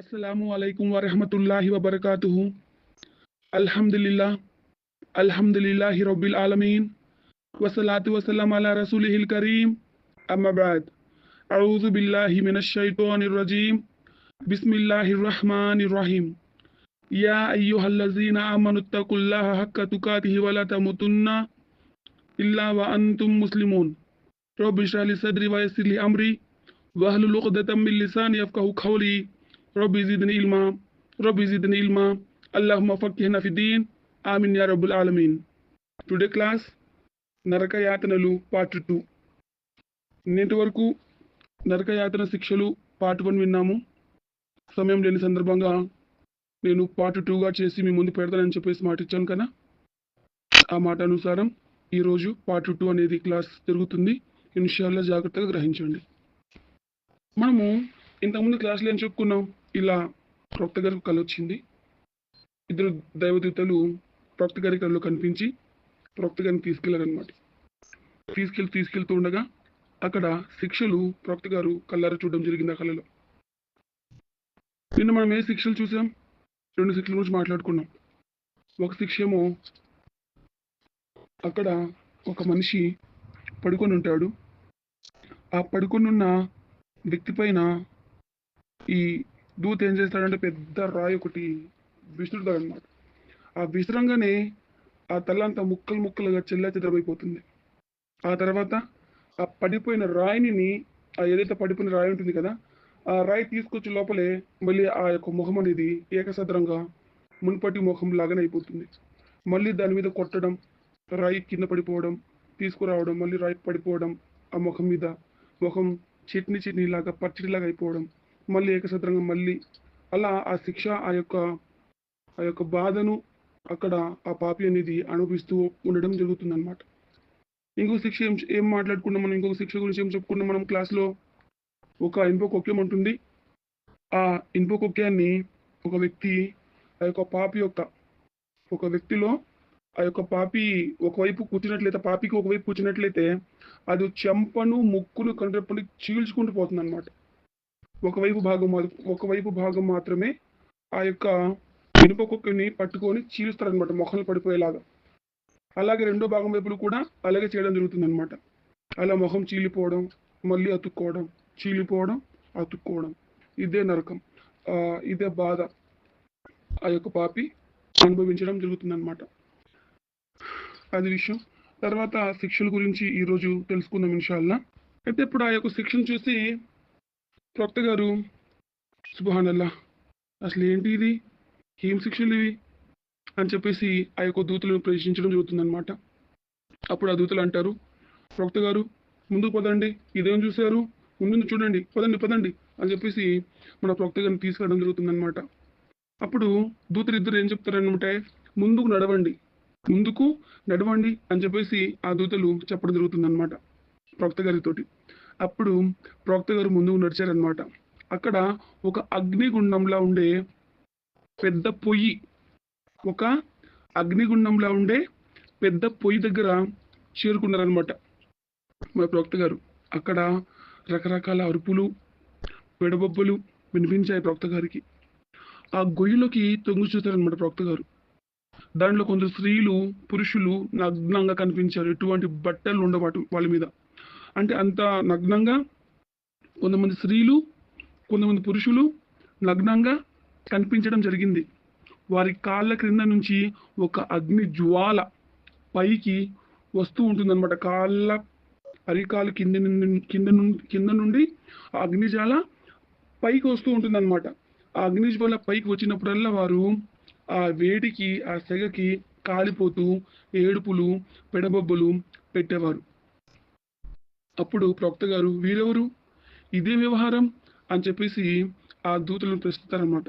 السلام عليكم ورحمة الله وبركاته الحمد لله الحمد لله رب العالمين والصلاة والسلام على رسوله الكريم أما بعد أعوذ بالله من الشيطان الرجيم بسم الله الرحمن الرحيم يا أيها الذين آمنوا اتقوا الله حق تقاته ولا تموتن إلا وأنتم مسلمون رب اشرح لي صدري ويسر لي أمري واحلل عقدة من لساني يفقهوا قولي رب زدني علما رب زدني علما اللهم فقهنا في الدين ఆమీన్ యా రబ్బుల్ ఆలమీన్ టుడే క్లాస్ నరక యాతనలు పార్ట్ టూ నేటి వరకు నరక యాతన శిక్షలు పార్ట్ వన్ విన్నాము సమయం లేని సందర్భంగా నేను పార్ట్ టూగా చేసి మీ ముందు పెడతానని చెప్పేసి మాట ఇచ్చాను కదా ఆ మాట అనుసారం ఈరోజు పార్ట్ టూ అనేది క్లాస్ జరుగుతుంది ఇన్షాల్లా జాగ్రత్తగా గ్రహించండి మనము ఇంతకుముందు క్లాస్లో ఏం చెప్పుకున్నాం ఇలా ప్రొక్త గారికి కళ వచ్చింది. ఇద్దరు దైవదూతలు ప్రొక్త గారి కళ్ళు కనిపించి ప్రొక్త గారిని తీసుకెళ్ళారనమాట తీసుకెళ్ళి తీసుకెళ్తూ ఉండగా అక్కడ శిక్షలు ప్రొక్త గారు కళ్ళారు చూడడం జరిగింది ఆ కళలో నిన్న మనం ఏ శిక్షలు చూసాం? రెండు శిక్షల గురించి మాట్లాడుకున్నాం. ఒక శిక్ష ఏమో అక్కడ ఒక మనిషి పడుకొని ఉంటాడు. ఆ పడుకొని ఉన్న వ్యక్తి పైన ఈ దూత ఏం చేస్తాడంటే పెద్ద రాయి ఒకటి విసురుతాడు అనమాట ఆ విసరంగానే ఆ తల్లంతా ముక్కలు ముక్కలుగా చెల్లా చెదరైపోతుంది ఆ తర్వాత ఆ పడిపోయిన రాయిని ఆ ఏదైతే పడిపోయిన రాయి ఉంటుంది కదా ఆ రాయి తీసుకొచ్చి లోపలే మళ్ళీ ఆ యొక్క ముఖం అనేది ఏకసద్రంగా మునుపటి ముఖం లాగానే అయిపోతుంది. మళ్ళీ దాని మీద కొట్టడం రాయి కింద పడిపోవడం తీసుకురావడం మళ్ళీ రాయి పడిపోవడం ఆ ముఖం మీద ముఖం చట్నీ చట్నీ లాగా పచ్చడిలాగా అయిపోవడం మళ్ళీ ఏకసత్రంగా మళ్ళీ అలా ఆ శిక్ష ఆ యొక్క ఆ యొక్క బాధను అక్కడ ఆ పాపి అనేది అనుభవిస్తూ ఉండడం జరుగుతుంది అనమాట ఇంకో శిక్ష ఏం ఏం మాట్లాడుకున్నాం మనం? ఇంకొక శిక్ష గురించి ఏం చెప్పుకున్నాం మనం క్లాస్లో? ఒక ఇనుప కొక్యం ఉంటుంది ఆ ఇనుప కొక్యాన్ని ఒక వ్యక్తి ఆ యొక్క పాపి యొక్క ఒక వ్యక్తిలో ఆ యొక్క పాపి ఒకవైపు కూర్చున్నట్లయితే పాపికి ఒకవైపు కూర్చున్నట్లయితే అది చెంపను ముక్కును కంటే చీల్చుకుంటూ పోతుంది అనమాట ఒకవైపు భాగం ఒకవైపు భాగం మాత్రమే ఆ యొక్క ఇనుప కుక్కని పట్టుకొని చీలుస్తారనమాట మొఖలు పడిపోయేలాగా. అలాగే రెండో భాగం వైపులు కూడా అలాగే చేయడం జరుగుతుంది అనమాట అలా మొహం చీలిపోవడం మళ్ళీ అతుక్కోవడం చీలిపోవడం అతుక్కోవడం. ఇదే నరకం. ఆ, ఇదే బాధ. ఆ యొక్క పాపి అనుభవించడం జరుగుతుంది అనమాట అది విషయం. తర్వాత శిక్షల గురించి ఈరోజు తెలుసుకుందాం ఇన్షాల్లా. అయితే ఇప్పుడు ఆ యొక్క శిక్షను చూసి ప్రొక్త గారు. సుభానల్లా అసలు ఏంటి ఇది? ఏం శిక్షలు ఇవి? అని చెప్పేసి ఆ యొక్క దూతలను ప్రశ్నించడం జరుగుతుందన్నమాట. అప్పుడు ఆ దూతలు అంటారు ప్రొక్త గారు ముందుకు పదండి. ఇదేం చూశారు? ముందు చూడండి. పదండి పదండి. అని చెప్పేసి మన ప్రొక్త గారిని తీసుకెళ్ళడం జరుగుతుందన్నమాట. అప్పుడు దూతలు ఇద్దరు ఏం చెప్తారనమాట ముందుకు నడవండి. ముందుకు నడవండి అని చెప్పేసి ఆ దూతలు చెప్పడం జరుగుతుందన్నమాట ప్రొక్త గారితోటి. అప్పుడు ప్రవక్త గారు ముందుకు నడిచారనమాట అక్కడ ఒక అగ్నిగుండంలా ఉండే పెద్ద పొయ్యి ఒక అగ్నిగుండంలా ఉండే పెద్ద పొయ్యి దగ్గర చేరుకున్నారనమాట మా ప్రవక్త గారు. అక్కడ రకరకాల అరుపులు వెడబొబ్బలు వినిపించాయి ప్రవక్త గారికి. ఆ గొయ్యిలోకి తొంగి చూశారనమాట ప్రవక్త గారు. దాంట్లో కొందరు స్త్రీలు పురుషులు నగ్నంగా కనిపించారు. ఎటువంటి బట్టలు ఉండవాటు వాళ్ళ మీద. అంటే అంత నగ్నంగా కొంతమంది స్త్రీలు కొంతమంది పురుషులు నగ్నంగా కనిపించడం జరిగింది. వారి కాళ్ళ క్రింద నుంచి ఒక అగ్ని జ్వాల పైకి వస్తూ ఉంటుందన్నమాట. కాళ్ళ అరికాలు కింద నుండి కింద నుండి కింద నుండి ఆ అగ్నిజ్వాల పైకి వస్తూ ఉంటుందన్నమాట. ఆ అగ్నిజ్వాల పైకి వచ్చినప్పుడల్లా వారు ఆ వేడికి ఆ సెగకి కాలిపోతూ ఏడుపులు పెడబొబ్బలు పెట్టేవారు. అప్పుడు ప్రవక్త గారు వీరెవరు? ఇదే వ్యవహారం అని చెప్పేసి ఆ దూతలను ప్రశ్నిస్తారనమాట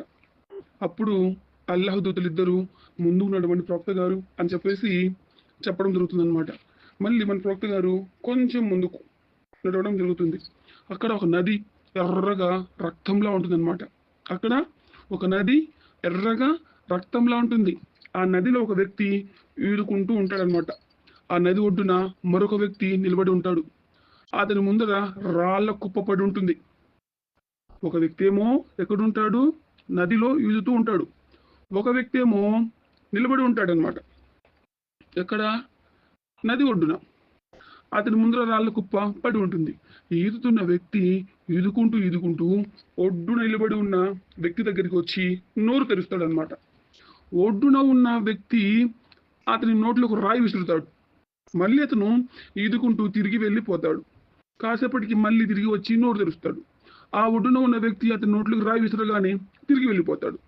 అప్పుడు అల్లాహ్ దూతలు ఇద్దరు ముందుకు ఉన్నటువంటి ప్రవక్త గారు అని చెప్పేసి చెప్పడం జరుగుతుంది అనమాట మళ్ళీ మన ప్రవక్త గారు కొంచెం ముందుకు నడవడం జరుగుతుంది. అక్కడ ఒక నది ఎర్రగా రక్తంలా ఉంటుంది అనమాట అక్కడ ఒక నది ఎర్రగా రక్తంలా ఉంటుంది. ఆ నదిలో ఒక వ్యక్తి ఈడుకుంటూ ఉంటాడనమాట ఆ నది ఒడ్డున మరొక వ్యక్తి నిలబడి ఉంటాడు. అతని ముందర రాళ్ళ కుప్ప పడి ఉంటుంది. ఒక వ్యక్తి ఏమో ఎక్కడుంటాడు? నదిలో ఈదుతూ ఉంటాడు. ఒక వ్యక్తి ఏమో నిలబడి ఉంటాడనమాట ఎక్కడ? నది ఒడ్డున. అతని ముందర రాళ్ళ కుప్ప పడి ఉంటుంది. ఈదుతున్న వ్యక్తి ఈదుకుంటూ ఈదుకుంటూ ఒడ్డున నిలబడి ఉన్న వ్యక్తి దగ్గరికి వచ్చి నోరు తెరుస్తాడు అనమాట ఒడ్డున ఉన్న వ్యక్తి అతని నోట్లో ఒక రాయి విసురుతాడు. మళ్ళీ అతను ఈదుకుంటూ తిరిగి వెళ్ళిపోతాడు. కాసేపటికి మళ్ళీ తిరిగి వచ్చి నోరు తెరుస్తాడు. ఆ ఒడ్డున ఉన్న వ్యక్తి అతని నోట్లోకి రాయి విసురగానే తిరిగి వెళ్ళిపోతాడు.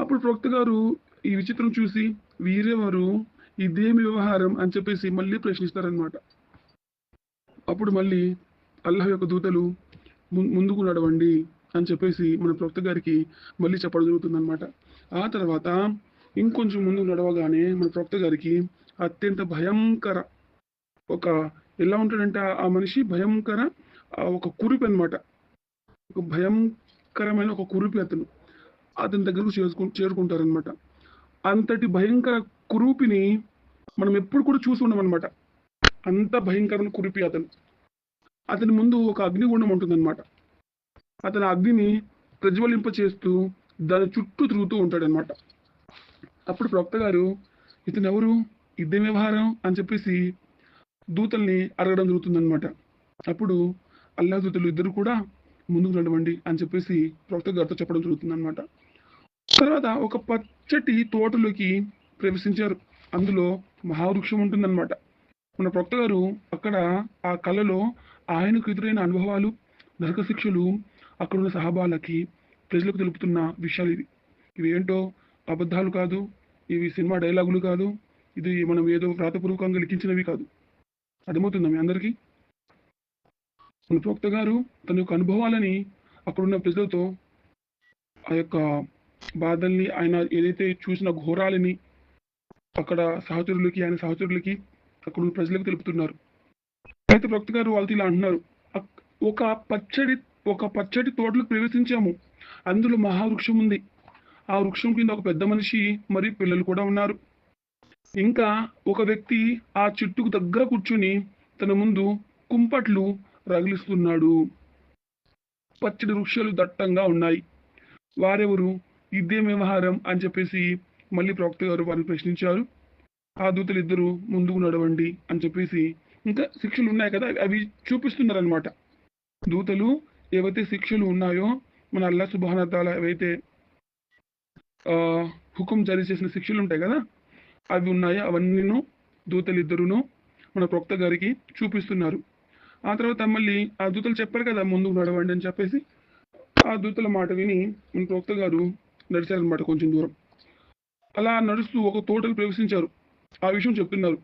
అప్పుడు ప్రవక్త గారు ఈ విచిత్రం చూసి వీరెవరు? ఇదేమి వ్యవహారం? అని చెప్పేసి మళ్ళీ ప్రశ్నిస్తారనమాట అప్పుడు మళ్ళీ అల్లాహ్ యొక్క దూతలు ము- ముందుకు నడవండి అని చెప్పేసి మన ప్రవక్త గారికి మళ్ళీ చెప్పడం జరుగుతుందన్నమాట. ఆ తర్వాత ఇంకొంచెం ముందుకు నడవగానే మన ప్రవక్త గారికి అత్యంత భయంకర ఒక ఎలా ఉంటాడంటే ఆ- మనిషి భయంకర ఒక కురిపి అన్నమాట. ఒక భయంకరమైన ఒక కురిపి అతను. అతని దగ్గరకు చేసుకు చేరుకుంటారనమాట అంతటి భయంకర కురూపిని మనం ఎప్పుడు కూడా చూసి ఉండమన్నమాట. అంత భయంకరమైన కురిపి అతను. అతని ముందు ఒక అగ్నిగుండం ఉంటుందన్నమాట. అతని అగ్నిని ప్రజ్వలింప చేస్తూ దాని చుట్టూ తిరుగుతూ ఉంటాడనమాట అప్పుడు ప్రవక్త గారు ఇతను ఎవరు ఇదేం వ్యవహారం? అని చెప్పేసి దూతల్ని అడగడం జరుగుతుందన్నమాట. అప్పుడు అల్లా దూతలు ఇద్దరు కూడా ముందుకు నడవండి అని చెప్పేసి ప్రవక్త గారితో చెప్పడం జరుగుతుందన్నమాట. తర్వాత ఒక పచ్చటి తోటలోకి ప్రవేశించారు. అందులో మహావృక్షం ఉంటుందన్నమాట. మన ప్రవక్త గారు అక్కడ ఆ కళలో ఆయనకు ఎదురైన అనుభవాలు నరక శిక్షలు అక్కడున్న సహబాలకి ప్రజలకు తెలుపుతున్న విషయాలు ఇవి. ఇవి ఏంటో అబద్ధాలు కాదు ఇవి సినిమా డైలాగులు కాదు ఇది మనం ఏదో వ్రాతపూర్వకంగా లిఖించినవి కాదు. అర్థమవుతుందా మీ అందరికీ? మన ప్రవక్త గారు తన యొక్క అనుభవాలని అక్కడున్న ప్రజలతో ఆ యొక్క బాధల్ని ఆయన ఏదైతే చూసిన ఘోరాలని అక్కడ సహచరులకి ఆయన సహచరులకి అక్కడ ఉన్న ప్రజలకు తెలుపుతున్నారు. అయితే ప్రవక్త గారు వాళ్ళతో ఇలా అంటున్నారు. ఒక పచ్చడి ఒక పచ్చడి తోటలకు ప్రవేశించాము. అందులో మహావృక్షం ఉంది. ఆ వృక్షం కింద ఒక పెద్ద మనిషి మరియు పిల్లలు కూడా ఉన్నారు. ఇంకా ఒక వ్యక్తి ఆ చెట్టుకు దగ్గర కూర్చుని తన ముందు కుంపట్లు రగిలిస్తున్నాడు. పచ్చడి వృక్షాలు దట్టంగా ఉన్నాయి. వారెవరు ఇదేం వ్యవహారం అని చెప్పేసి మళ్ళీ ప్రవక్త గారు వారిని ప్రశ్నించారు. ఆ దూతలు ఇద్దరు ముందుకు నడవండి అని చెప్పేసి ఇంకా శిక్షలు ఉన్నాయి కదా అవి చూపిస్తున్నారనమాట దూతలు ఏవైతే శిక్షలు ఉన్నాయో మన అల్లా సుబానతాల ఏవైతే ఆ, హుకుం జారీ చేసిన శిక్షలు ఉంటాయి కదా అవి ఉన్నాయో? అవన్నీను దూతలు ఇద్దరును మన ప్రొక్త గారికి చూపిస్తున్నారు. ఆ తర్వాత మళ్ళీ ఆ దూతలు చెప్పారు కదా ముందుకు నడవండి అని చెప్పేసి. ఆ దూతల మాట విని మన ప్రొక్త గారు నడిచారనమాట కొంచెం దూరం. అలా నడుస్తూ ఒక తోటకు ప్రవేశించారు. ఆ విషయం చెప్తున్నారు.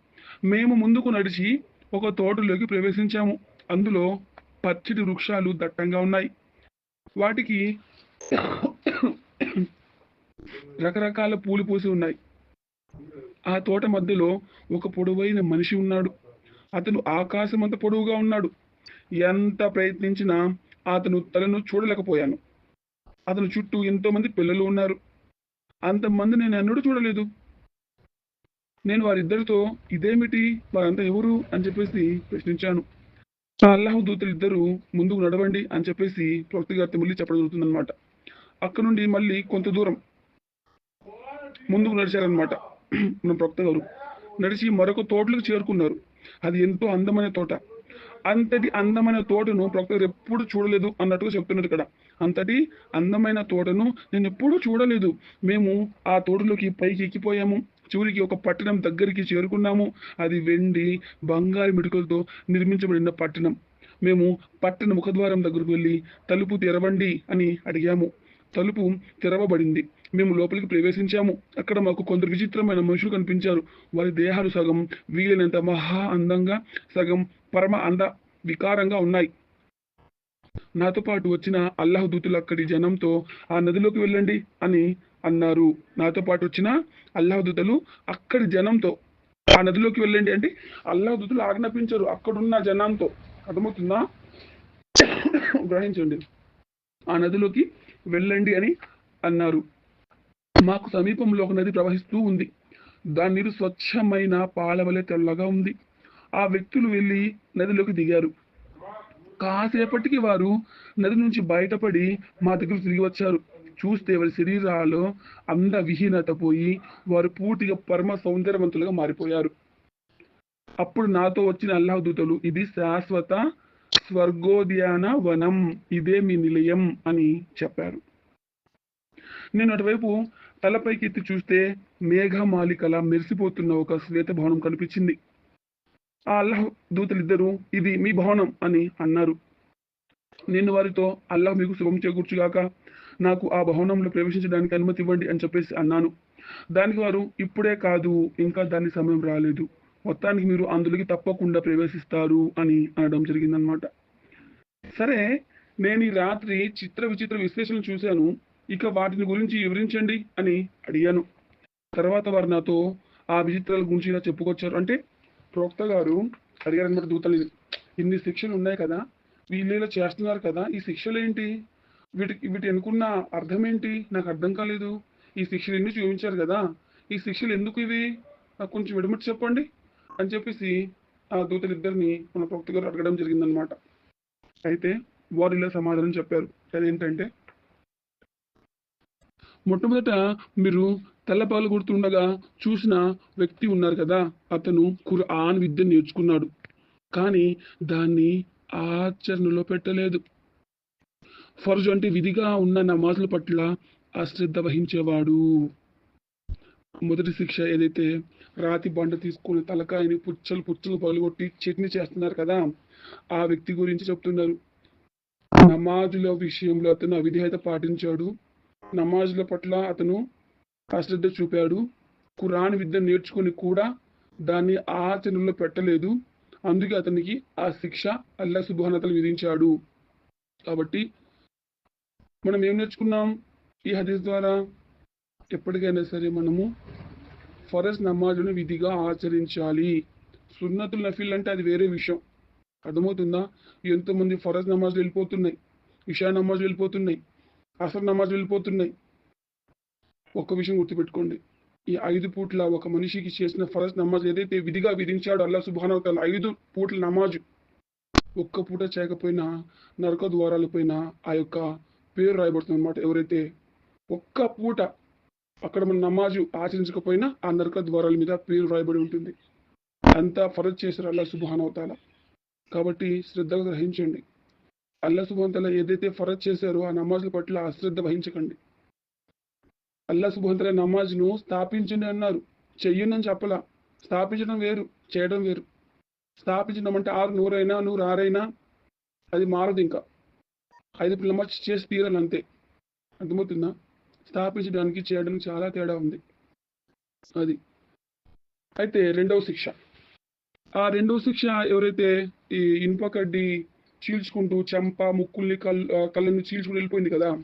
మేము ముందుకు నడిచి ఒక తోటలోకి ప్రవేశించాము. అందులో పచ్చటి వృక్షాలు దట్టంగా ఉన్నాయి. వాటికి రకరకాల పూలు పూసి ఉన్నాయి. ఆ తోట మధ్యలో ఒక పొడవైన మనిషి ఉన్నాడు. అతను ఆకాశం అంత పొడవుగా ఉన్నాడు. ఎంత ప్రయత్నించినా అతను తలను చూడలేకపోయాను. అతను చుట్టూ ఎంతో మంది పిల్లలు ఉన్నారు. అంతమంది నేను ఎన్నడూ చూడలేదు. నేను వారిద్దరితో ఇదేమిటి? వారంతా ఎవరు? అని చెప్పేసి ప్రశ్నించాను. అల్లాహు దూతలు ఇద్దరు ముందుకు నడవండి అని చెప్పేసి ప్రవక్త గారితో మళ్ళీ చెప్పడం జరుగుతుందన్నమాట. అక్కడ నుండి మళ్ళీ కొంత దూరం ముందుకు నడిచారనమాట మన ప్రవక్త గారు నడిచి మరొక తోటలకు చేరుకున్నారు. అది ఎంతో అందమైన తోట. అంతటి అందమైన తోటను ప్రవక్త గారు ఎప్పుడు చూడలేదు అన్నట్టుగా చెప్తున్నారు ఇక్కడ. అంతటి అందమైన తోటను నేను ఎప్పుడూ చూడలేదు. మేము ఆ తోటలోకి పైకి ఎక్కిపోయాము. చివరికి ఒక పట్టణం దగ్గరికి చేరుకున్నాము. అది వెండి బంగారు మిడుకలతో నిర్మించబడిన పట్టణం. మేము పట్టణ ముఖద్వారం దగ్గరకు వెళ్ళి తలుపు తెరవండి అని అడిగాము. తలుపు తెరవబడింది. మేము లోపలికి ప్రవేశించాము. అక్కడ మాకు కొందరు విచిత్రమైన మనుషులు కనిపించారు. వారి దేహాలు సగం వీలైనంత మహా అందంగా సగం పరమ అంద వికారంగా ఉన్నాయి. నాతో పాటు వచ్చిన అల్లాహ్ దూతులు అక్కడి జనంతో ఆ నదిలోకి వెళ్ళండి అని అన్నారు. నాతో పాటు వచ్చిన అల్లాహ్ దూతలు అక్కడి జనంతో ఆ నదిలోకి వెళ్ళండి అంటే అల్లాహ్ దూతలు ఆజ్ఞాపించరు అక్కడున్న జనంతో. అర్థమవుతుందా? గ్రహించండి. ఆ నదిలోకి వెళ్ళండి అని అన్నారు. మాకు సమీపంలో ఒక నది ప్రవహిస్తూ ఉంది. దాని నీరు స్వచ్ఛమైన పాలవలే తెల్లగా ఉంది. ఆ వ్యక్తులు వెళ్ళి నదిలోకి దిగారు. కాసేపటికి వారు నది నుంచి బయటపడి మా దగ్గర తిరిగి వచ్చారు. చూస్తే వారి శరీరాల్లో అంద విహీనత పోయి వారు పూర్తిగా పరమ సౌందర్యవంతులుగా మారిపోయారు. అప్పుడు నాతో వచ్చిన అల్లాహ్ దూతలు ఇది శాశ్వత స్వర్గోద్యాన వనం ఇదే మీ నిలయం అని చెప్పారు. నేను అటువైపు తలపైకి ఎత్తి చూస్తే మేఘమాలికల మెరిసిపోతున్న ఒక శ్వేత భవనం కనిపించింది. ఆ అల్లాహ్ దూతలిద్దరూ ఇది మీ భవనం అని అన్నారు. నేను వారితో అల్లాహ్ మీకు శుభం చేకూర్చుగాక నాకు ఆ భవనంలో ప్రవేశించడానికి అనుమతి ఇవ్వండి అని చెప్పేసి అన్నాను. దానికి వారు ఇప్పుడే కాదు ఇంకా దాని సమయం రాలేదు. మొత్తానికి మీరు అందులోకి తప్పకుండా ప్రవేశిస్తారు అని అనడం జరిగిందనమాట సరే నేను ఈ రాత్రి చిత్ర విచిత్ర విశ్లేషణ చూశాను. ఇక వాటిని గురించి వివరించండి అని అడిగాను. తర్వాత వారు నాతో ఆ విచిత్రాల గురించి ఇలా చెప్పుకొచ్చారు. అంటే ప్రోక్త గారు అడిగారనమాట దూతలు ఇన్ని శిక్షలు ఉన్నాయి కదా వీళ్ళు ఇలా చేస్తున్నారు కదా ఈ శిక్షలు ఏంటి? వీటికి వీటి అనుకున్న అర్థం ఏంటి? నాకు అర్థం కాలేదు. ఈ శిక్షలు ఎన్ని చూపించారు కదా ఈ శిక్షలు ఎందుకు ఇవి? నాకు కొంచెం విడమట్టి చెప్పండి అని చెప్పేసి ఆ దూతలు ఇద్దరిని మన ప్రవక్త గారు అడగడం జరిగిందనమాట అయితే వారు ఇలా సమాధానం చెప్పారు. అదేంటంటే మొట్టమొదట మీరు తెల్లపాలు కొడుతుండగా చూసిన వ్యక్తి ఉన్నారు కదా అతను ఖురాన్ విద్య నేర్చుకున్నాడు. కానీ దాన్ని ఆచరణలో పెట్టలేదు. ఫర్జు అంటే విధిగా ఉన్న నమాజుల పట్ల అశ్రద్ధ వహించేవాడు. మొదటి శిక్ష ఏదైతే రాతి బండ తీసుకుని తలకాయని పుచ్చలు పుచ్చలు పగలగొట్టి చట్నీ చేస్తున్నారు కదా ఆ వ్యక్తి గురించి చెప్తున్నారు. నమాజుల విషయంలో అతను అవిధేయత పాటించాడు. నమాజుల పట్ల అతను అశ్రద్ధ చూపాడు. ఖురాన్ విద్య నేర్చుకుని కూడా దాన్ని ఆచరణలో పెట్టలేదు. అందుకే అతనికి ఆ శిక్ష అల్లా సుభానతలు విధించాడు. కాబట్టి మనం ఏం నేర్చుకున్నాం? ఈ హదీస్ ద్వారా ఎప్పటికైనా సరే మనము ఫరజ్ నమాజును విధిగా ఆచరించాలి. సున్నతుల్ నఫీల్ అంటే అది వేరే విషయం. అర్థమవుతుందా? ఎంతోమంది ఫరజ్ నమాజులు వెళ్ళిపోతున్నాయి. ఇషా నమాజులు వెళ్ళిపోతున్నాయి. అసలు నమాజ్ వెళ్ళిపోతున్నాయి. ఒక్క విషయం గుర్తుపెట్టుకోండి. ఈ ఐదు పూట్ల ఒక మనిషికి చేసిన ఫరజ్ నమాజ్ ఏదైతే విధిగా విధించాడో అల్లా సుబానవతాల ఐదు పూట్ల నమాజు. ఒక్క పూట చేయకపోయినా నరక ద్వారాలు ద్వారాలపైన ఆ యొక్క పేరు రాయబడుతుంది అనమాట ఎవరైతే ఒక్క పూట అక్కడ మన నమాజు ఆచరించకపోయినా ఆ నరక ద్వారాల మీద పేరు రాయబడి ఉంటుంది. అంతా ఫరజ్ చేశారు అల్లా సుబానవతాల కాబట్టి శ్రద్ధగా గ్రహించండి. అల్లా సుబానతల ఏదైతే ఫరజ్ చేశారో ఆ నమాజుల పట్ల అశ్రద్ధ వహించకండి. అల్లా సుబానతల నమాజ్ను స్థాపించండి అన్నారు. చెయ్యనని చెప్పలా. స్థాపించడం వేరు చేయడం వేరు. స్థాపించడం అంటే ఆరు నూరైనా నూరు ఆరైనా అది మారదు ఇంకా. ఐదు నమాజ్ చేసి తీరాలి అంతే. అర్థమవుతుందా? స్థాపించడానికి చేయడానికి చాలా తేడా ఉంది. అది. అయితే రెండవ శిక్ష. ఆ రెండవ శిక్ష ఎవరైతే ఈ ఇనుప కడ్డీ చీల్చుకుంటూ చెంప ముక్కుల్ని కళ్ళు కళ్ళని చీల్చుకుని వెళ్ళిపోయింది కదా.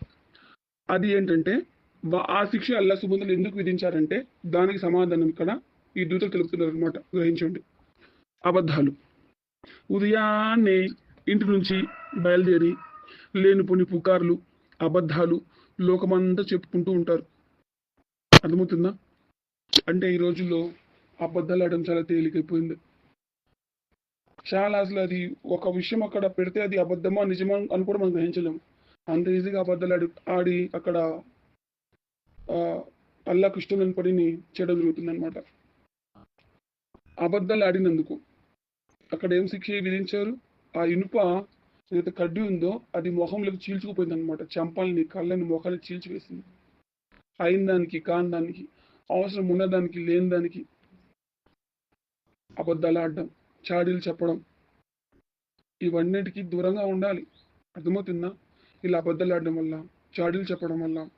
అది ఏంటంటే ఆ శిక్ష అల్లా సుబంధులు ఎందుకు విధించారంటే దానికి సమాధానం ఇక్కడ ఈ దూతలు తెలుపుతున్నారు అనమాట గ్రహించండి. అబద్ధాలు. ఉదయాన్నే ఇంటి నుంచి బయలుదేరి లేనిపోని పుకార్లు అబద్ధాలు లోకమంతా చెప్పుకుంటూ ఉంటారు. అర్థమవుతుందా? అంటే ఈ రోజుల్లో అబద్ధాలు ఆడడం చాలా తేలికైపోయింది. చాలా అసలు అది ఒక విషయం అక్కడ పెడితే అది అబద్ధమా నిజమా అని కూడా మనం గ్రహించలేము. అంత ఈజీగా అబద్ధాలు ఆడి ఆడి అక్కడ ఆ, అల్లాకు ఇష్టం లేని చేయడం జరుగుతుంది అనమాట అబద్ధాలు ఆడినందుకు. అక్కడ ఏం శిక్ష విధించారు? ఆ ఇనుప ఏదైతే కడ్డి ఉందో అది మొహంలోకి చీల్చుకుపోయింది అనమాట చెంపల్ని కళ్ళని మొఖాన్ని చీల్చివేసింది. అయిన దానికి కాని దానికి అవసరం ఉన్నదానికి లేని దానికి అబద్ధాలు ఆడడం. చాడీలు చెప్పడం. ఇవన్నిటికీ దూరంగా ఉండాలి. అర్థమవుతుందా ఇలా అబద్ధాలు ఆడడం వల్ల చాడీలు చెప్పడం వల్ల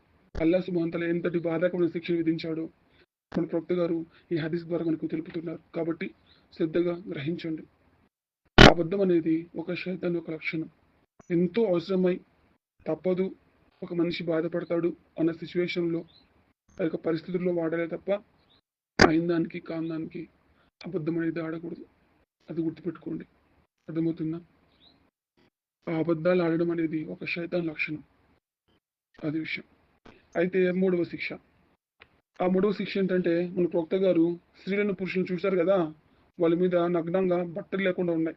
అల్లా సుమంతల ఎంతటి బాధకమైన శిక్ష విధించాడో మన ప్రవక్త గారు ఈ హదీస్ ద్వారా మనకు తెలుపుతున్నారు. కాబట్టి శ్రద్ధగా గ్రహించండి. అబద్ధం అనేది ఒక శైతాన్ ఒక లక్షణం. ఎంతో అవసరమై తప్పదు ఒక మనిషి బాధపడతాడు అన్న సిచ్యువేషన్లో ఆ యొక్క పరిస్థితుల్లో వాడాలి తప్ప అయిన దానికి కాని దానికి అబద్ధం అనేది ఆడకూడదు. అది గుర్తుపెట్టుకోండి. అర్థమవుతుందా? ఆ అబద్ధాలు ఆడడం అనేది ఒక శైతాన్ లక్షణం. అది విషయం. అయితే మూడవ శిక్ష. ఆ మూడవ శిక్ష ఏంటంటే మన ప్రవక్త గారు స్త్రీలను పురుషులను చూశారు కదా? వాళ్ళ మీద నగ్నంగా బట్టలు లేకుండా ఉన్నాయి.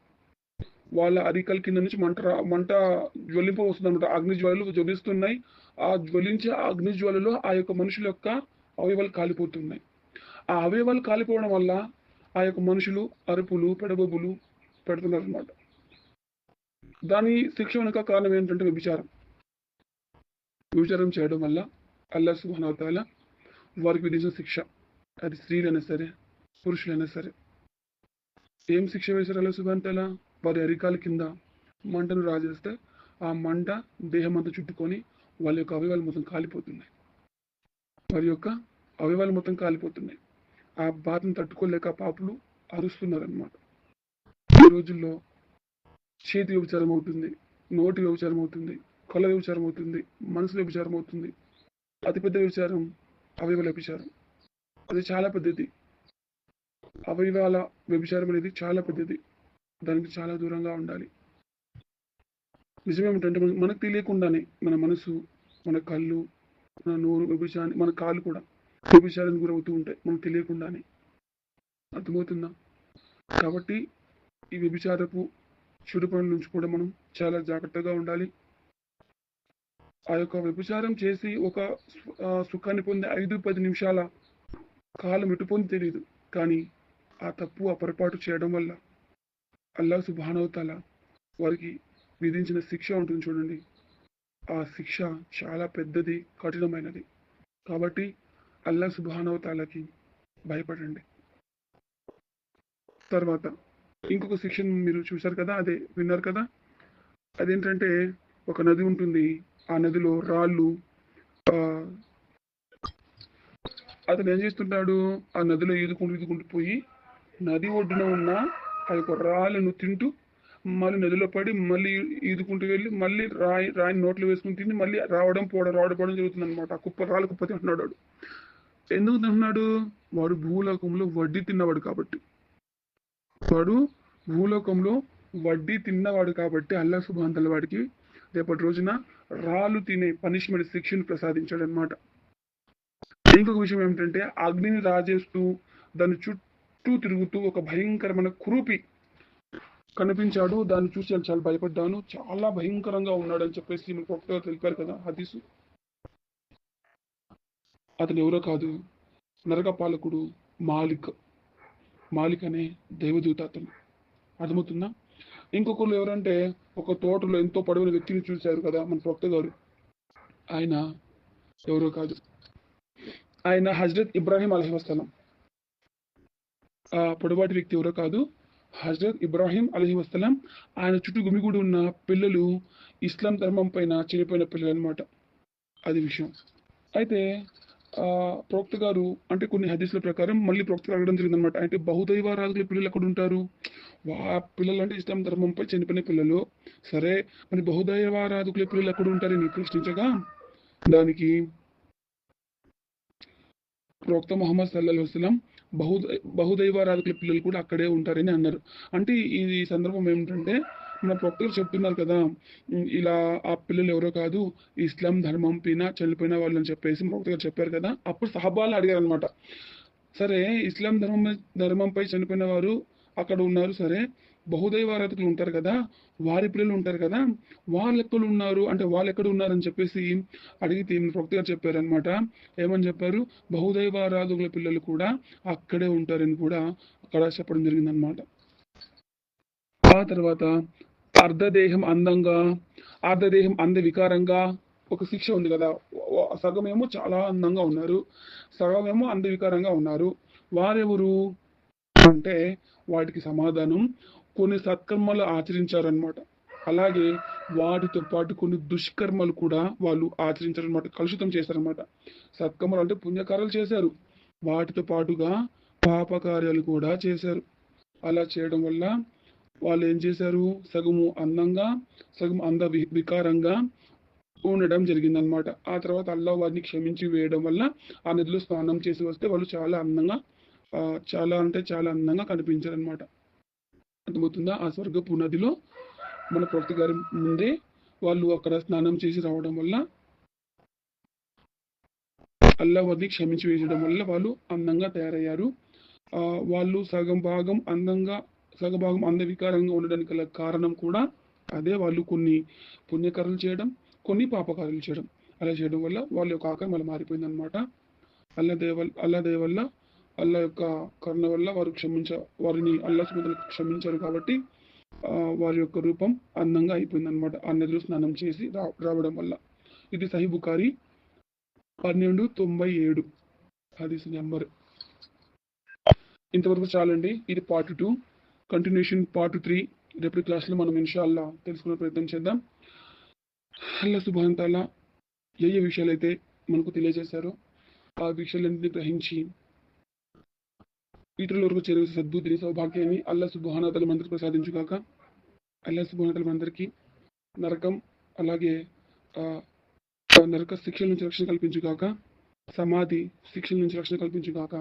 వాళ్ళ అరికల కింద నుంచి మంట మంట జ్వలింప వస్తుంది అనమాట అగ్ని జ్వాలలు జ్వలిస్తున్నాయి. ఆ జ్వలించే ఆ అగ్ని జ్వాలలో ఆ యొక్క మనుషుల యొక్క అవయవాలు కాలిపోతున్నాయి. ఆ అవయవాలు కాలిపోవడం వల్ల ఆ యొక్క మనుషులు అరుపులు పెడబొబ్బులు పెడుతున్నారు అనమాట దాని శిక్ష వెనుక కారణం ఏంటంటే వ్యభిచారం వ్యభిచారం చేయడం వల్ల అల్లా సుహానవతాల వారికి విధించిన శిక్ష. అది స్త్రీలైనా సరే పురుషులైనా సరే. ఏం శిక్ష వేశారు అల్లా సుహానతాల వారి అరికాల కింద మంటను రాజేస్తే ఆ మంట దేహం అంతా చుట్టుకొని వాళ్ళ యొక్క అవయవాలు మొత్తం కాలిపోతున్నాయి. వారి యొక్క అవయవాలు మొత్తం కాలిపోతున్నాయి. ఆ బాధను తట్టుకోలేక పాపులు అరుస్తున్నారు అనమాట ఈ రోజుల్లో చేతి వ్యభిచారం అవుతుంది నోటి వ్యభిచారం అవుతుంది కళ్ళ వ్యభిచారం అవుతుంది మనసు వ్యభిచారం అవుతుంది. అతిపెద్ద వ్యభిచారం అవయవాల వ్యభిచారం. అది చాలా పెద్దది. అవయవాల వ్యభిచారం అనేది చాలా పెద్దది. దానికి చాలా దూరంగా ఉండాలి. నిజమేమిటంటే మన- మనకు తెలియకుండానే మన మనసు మన కళ్ళు మన నోరు వ్యభిచారాన్ని మన కాళ్ళు కూడా వ్యభిచారానికి గురవుతూ ఉంటాయి. మనకు తెలియకుండానే అర్థమవుతుందా? కాబట్టి ఈ వ్యభిచారపు చెడు పనుల నుంచి కూడా మనం చాలా జాగ్రత్తగా ఉండాలి. ఆ యొక్క వ్యభిచారం చేసి ఒక సుఖాన్ని పొందే ఐదు పది నిమిషాల కాలం ఎటు పొంది తెలియదు కానీ ఆ తప్పు ఆ పొరపాటు చేయడం వల్ల అల్లా సుబానవతాల వారికి విధించిన శిక్ష ఉంటుంది చూడండి. ఆ శిక్ష చాలా పెద్దది కఠినమైనది. కాబట్టి అల్లా సుబానవతాలకి భయపడండి. తర్వాత ఇంకొక సెక్షన్ మీరు చూశారు కదా అదే విన్నారు కదా? అదేంటంటే ఒక నది ఉంటుంది ఆ నదిలో రాళ్ళు ఆ, అతను ఏం చేస్తుంటాడు? ఆ నదిలో ఈదుకుంటూ ఈదుకుంటూ పోయి నది ఒడ్డున ఉన్న ఆ యొక్క రాళ్ళను తింటూ మళ్ళీ నదిలో పడి మళ్ళీ ఈదుకుంటూ వెళ్ళి మళ్ళీ రాయి రాయిని నోట్లో వేసుకుని తిని మళ్ళీ రావడం పోవడం రావడం పోవడం జరుగుతుంది అనమాట ఆ కుప్ప రాళ్ళ కుప్ప తింటున్నాడు వాడు. ఎందుకు తింటున్నాడు? వాడు భూలోకంలో వడ్డీ తిన్నవాడు కాబట్టి. వాడు భూలోకంలో వడ్డీ తిన్నవాడు కాబట్టి అల్లా సుభాంతల వాడికి రేపటి రోజున రాళ్ళు తినే పనిష్మెంట్ శిక్షను ప్రసాదించాడు అనమాట ఇంకొక విషయం ఏమిటంటే అగ్నిని రాజేస్తూ దాని చుట్టూ తిరుగుతూ ఒక భయంకరమైన కురూపి కనిపించాడు. దాన్ని చూసి నేను చాలా భయపడ్డాను. చాలా భయంకరంగా ఉన్నాడు అని చెప్పేసి మనకు ఒకటో తెలిపారు కదా హదీసు. అతను ఎవరో కాదు. నరక పాలకుడు మాలిక్. మాలిక్ అనే దేవదూత అతను. అర్థమవుతుందా? ఇంకొకరు ఎవరంటే ఒక తోటలో ఎంతో పొడవున వ్యక్తిని చూశారు కదా మన ప్రొక్త గారు. ఆయన ఎవరో కాదు. ఆయన హజరత్ ఇబ్రాహీం అలహి ఆ పొడవాటి వ్యక్తి ఎవరో కాదు. హజరత్ ఇబ్రాహీం అలహి ఆయన చుట్టూ గుమిగూడి ఉన్న పిల్లలు ఇస్లాం ధర్మం పైన చనిపోయిన పిల్లలు అనమాట అది విషయం. అయితే ఆ ప్రోక్త గారు అంటే కొన్ని హదీసుల ప్రకారం మళ్ళీ ప్రోక్త గారు అడగడం జరిగింది అనమాట అంటే బహుదైవారాధుల పిల్లలు ఎక్కడ ఉంటారు? వా పిల్లలు అంటే ఇస్లాం ధర్మంపై చనిపోయిన పిల్లలు. సరే మరి బహుదైవ రాజుకుల పిల్లలు ఎక్కడ ఉంటారని ప్రశ్నించగా? దానికి ప్రవక్త మొహమ్మద్ సల్లాహు వసలం బహు బహుదైవారాధకుల పిల్లలు కూడా అక్కడే ఉంటారని అన్నారు. అంటే ఈ సందర్భం ఏమిటంటే మన ప్రవక్తలు చెప్తున్నారు కదా ఇలా ఆ పిల్లలు ఎవరో కాదు ఇస్లాం ధర్మం పైన చనిపోయిన వాళ్ళు అని చెప్పేసి ప్రవక్త గారు చెప్పారు కదా అప్పుడు సహబాలు అడిగారు అనమాట సరే ఇస్లాం ధర్మం ధర్మంపై చనిపోయిన వారు అక్కడ ఉన్నారు సరే బహుదైవారాధకులు ఉంటారు కదా వారి పిల్లలు ఉంటారు కదా వాళ్ళు ఎక్కడ ఉన్నారు అంటే వాళ్ళు ఎక్కడ ఉన్నారని చెప్పేసి అడిగితే ఈమె ప్రవక్త గారు చెప్పారనమాట ఏమని చెప్పారు? బహుదైవారాధకుల పిల్లలు కూడా అక్కడే ఉంటారని కూడా అక్కడ చెప్పడం జరిగిందనమాట ఆ తర్వాత అర్ధదేహం అందంగా అర్ధదేహం అంద వికారంగా ఒక శిక్ష ఉంది కదా. సగమేమో చాలా అందంగా ఉన్నారు సగమేమో అందవికారంగా ఉన్నారు. వారెవరు అంటే వాటికి సమాధానం కొన్ని సత్కర్మలు ఆచరించారనమాట అలాగే వాటితో పాటు కొన్ని దుష్కర్మలు కూడా వాళ్ళు ఆచరించారనమాట కలుషితం చేశారనమాట సత్కర్మలు అంటే పుణ్యకార్యాలు చేశారు. వాటితో పాటుగా పాపకార్యాలు కూడా చేశారు. అలా చేయడం వల్ల వాళ్ళు ఏం చేశారు? సగము అందంగా సగం అంద వి- వికారంగా ఉండడం జరిగిందనమాట ఆ తర్వాత అల్లా వారిని క్షమించి వేయడం వల్ల ఆ నదిలో స్నానం చేసి వస్తే వాళ్ళు చాలా అందంగా చాలా అంటే చాలా అందంగా కనిపించారు అనమాట అర్థమవుతుందా? ఆ స్వర్గపు నదిలో మన ప్రవక్త గారి ముందే వాళ్ళు అక్కడ స్నానం చేసి రావడం వల్ల అల్లా వారిని క్షమించి వేయడం వల్ల వాళ్ళు అందంగా తయారయ్యారు. వాళ్ళు సగం భాగం అందంగా సగభాగం అందవికారంగా ఉండడానికి గల కారణం కూడా అదే వాళ్ళు కొన్ని పుణ్యకార్యాలు చేయడం కొన్ని పాపకార్యాలు చేయడం. అలా చేయడం వల్ల వాళ్ళ యొక్క ఆకారం అలా మారిపోయింది అనమాట అల్లా దేవ వల్ల అల్లా దయ వల్ల అల్లా యొక్క కరుణ వల్ల వారు క్షమించ వారిని అల్లా సుమతులు క్షమించారు కాబట్టి వారి యొక్క రూపం అందంగా అయిపోయింది అనమాట ఆ నదిలో స్నానం చేసి రా రావడం వల్ల. ఇది సహిబుకారి పన్నెండు తొంభై ఏడు. హదీస్ నెంబర్. ఇంతవరకు చాలండి. ఇది part two. Continuation part three రేపటి క్లాస్లో మనం ఇన్షాల్లా తెలుసుకునే ప్రయత్నం చేద్దాం. అల్లా సుబాన్ ఏ ఏ విషయాలు అయితే మనకు తెలియజేశారో ఆ విషయాలన్నింటినీ గ్రహించి ఇతరుల వరకు చేరవేసే సద్బుద్ధిని సౌభాగ్యాన్ని అల్లా సుబానతల మందరికి ప్రసాదించుగాక. అల్లా సుబానతల మందరికి నరకం అలాగే నరక శిక్షల నుంచి రక్షణ కల్పించుగాక సమాధి శిక్షల నుంచి రక్షణ కల్పించుగాక.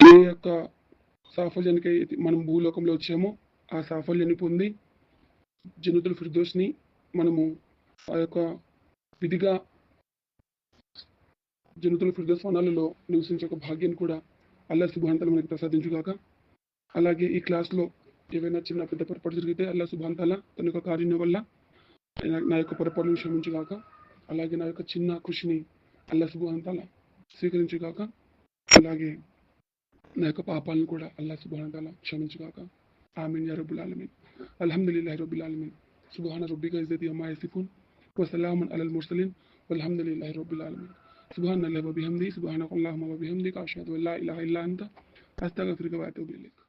ఏ యొక్క సాఫల్యానికి అయితే మనం భూలోకంలో వచ్చామో. ఆ సాఫల్యాన్ని పొంది జనుతుల ఫిర్దోస్ని మనము ఆ యొక్క విధిగా జనుతుల ఫిర్దోస్ వనాలలో నివసించే ఒక భాగ్యం కూడా అల్లా శుభాంతాలు మనకి ప్రసాదించుగాక. అలాగే ఈ క్లాస్లో ఏవైనా చిన్న పెద్ద పొరపాటు జరిగితే అల్లా సుభాంతాల తన యొక్క కార్యం వల్ల నా- యొక్క పొరపాటును క్షమించుగాక. అలాగే నా యొక్క చిన్న కృషిని అల్లా శుభాంతాల స్వీకరించుగాక. అలాగే నా యొక్క పాపాలను కూడా అల్లా సుబానతాల క్షమించుగాక ఆమీన్ యా రబ్బుల్ ఆలమీన్ అల్హమ్దులిల్లాహి రబ్బిల్ ఆలమీన్ సుబ్హాన రబ్బిక ఇజ్జతి అమ్మా యసిఫూన్ వసలామున్ అలల్ ముర్సలీన్ వల్హమ్దులిల్లాహి రబ్బిల్ ఆలమీన్ సుబ్హానల్లాహి వబిహమ్ది సుబ్హానకల్లాహుమ్మ వబిహమ్దిక అష్హదు అల్లా ఇలాహ ఇల్లా అంత అస్తగఫిరుక వఅతూబు ఇలైక్